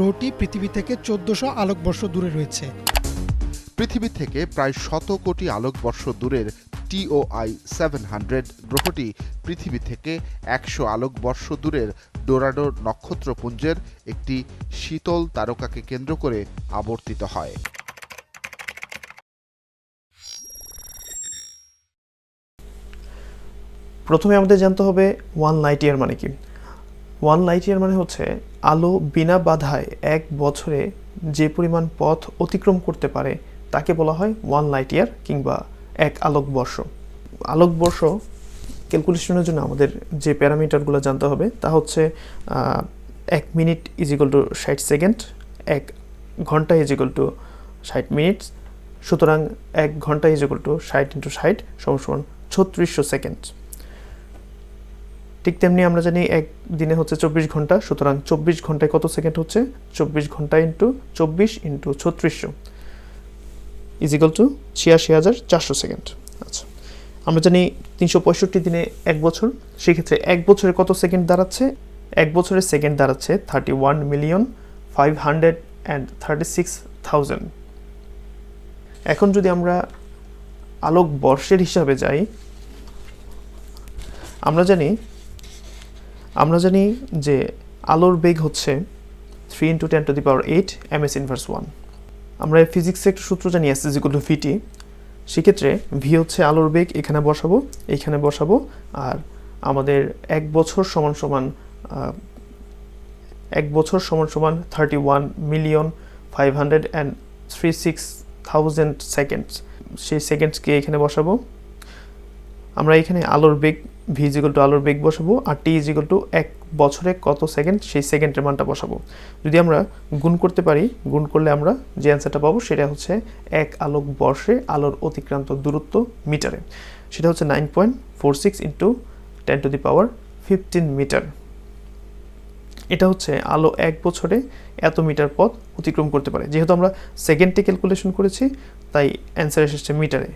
গ্রহটি পৃথিবী থেকে চোদ্দশো আলোকবর্ষ দূরে রয়েছে। পৃথিবী থেকে প্রায় শত কোটি আলোকবর্ষ দূরের টিওআই সেভেন হান্ড্রেড গ্রহটি পৃথিবী থেকে একশো আলোকবর্ষ দূরের ডোরাডো নক্ষত্রপুঞ্জের একটি শীতল তারকাকে কেন্দ্র করে আবর্তিত হয়। প্রথমে আমাদের জানতে হবে ওয়ান লাইট ইয়ার মানে কি? ওয়ান লাইট ইয়ার মানে হচ্ছে আলো বিনা বাধায় এক বছরে যে পরিমাণ পথ অতিক্রম করতে পারে, তাকে বলা হয় ওয়ান লাইট ইয়ার কিংবা এক আলোকবর্ষ। আলোকবর্ষ ক্যালকুলেশনের জন্য আমাদের যে প্যারামিটারগুলো জানতে হবে, তা হচ্ছে এক মিনিট ইজিক্যাল টু ষাট সেকেন্ড, এক ঘণ্টা ইজিক্যাল টু ষাট মিনিট সুতরাং এক ঘণ্টা ইজিক্যাল টু ষাট ইন্টু ষাট সমান সমান ছত্রিশশো সেকেন্ড ঠিক তেমনি আমরা জানি এক দিনে হচ্ছে চব্বিশ ঘণ্টা, সুতরাং চব্বিশ ঘন্টায় কত সেকেন্ড হচ্ছে? চব্বিশ ঘণ্টা ইন্টু চব্বিশ ইন্টু ছত্রিশশো। ইজিক্যাল টু ছিয়াশি হাজার চারশো সেকেন্ড। আচ্ছা আমরা জানি তিনশো পঁয়ষট্টি দিনে এক বছর, সেক্ষেত্রে এক বছরে কত সেকেন্ড দাঁড়াচ্ছে? এক বছরের সেকেন্ড দাঁড়াচ্ছে thirty one million five hundred and thirty six thousand এখন যদি আমরা আলোক বর্ষের হিসাবে যাই, আমরা জানি আমরা জানি যে আলোর বেগ হচ্ছে three into ten to the power eight m s inverse one আমরা ফিজিক্সে একটা সূত্র জানি s is equal to vt সেক্ষেত্রে ভি হচ্ছে আলোর বেগ, এখানে বসাবো এইখানে বসাবো, আর আমাদের এক বছর সমান সমান এক বছর সমান সমান thirty one million five hundred and three six thousand seconds সেই সেকেন্ডসকে এখানে বসাবো। আমরা এখানে আলোর বেগ ভি ইজিক্যাল টু আলোর বেগ বসাবো আর টি ইজিক্যাল টু এক বছরে কত সেকেন্ড সেই সেকেন্ডের মানটা বসাবো। যদি আমরা গুণ করতে পারি, গুণ করলে আমরা যে অ্যান্সারটা পাবো সেটা হচ্ছে এক আলোক বর্ষে আলোর অতিক্রান্ত দূরত্ব মিটারে। সেটা হচ্ছে nine point four six into ten to the power fifteen metre এটা হচ্ছে আলো এক বছরে এত মিটার পথ অতিক্রম করতে পারে। যেহেতু আমরা সেকেন্ডে ক্যালকুলেশন করেছি, তাই অ্যান্সার এসেছে মিটারে।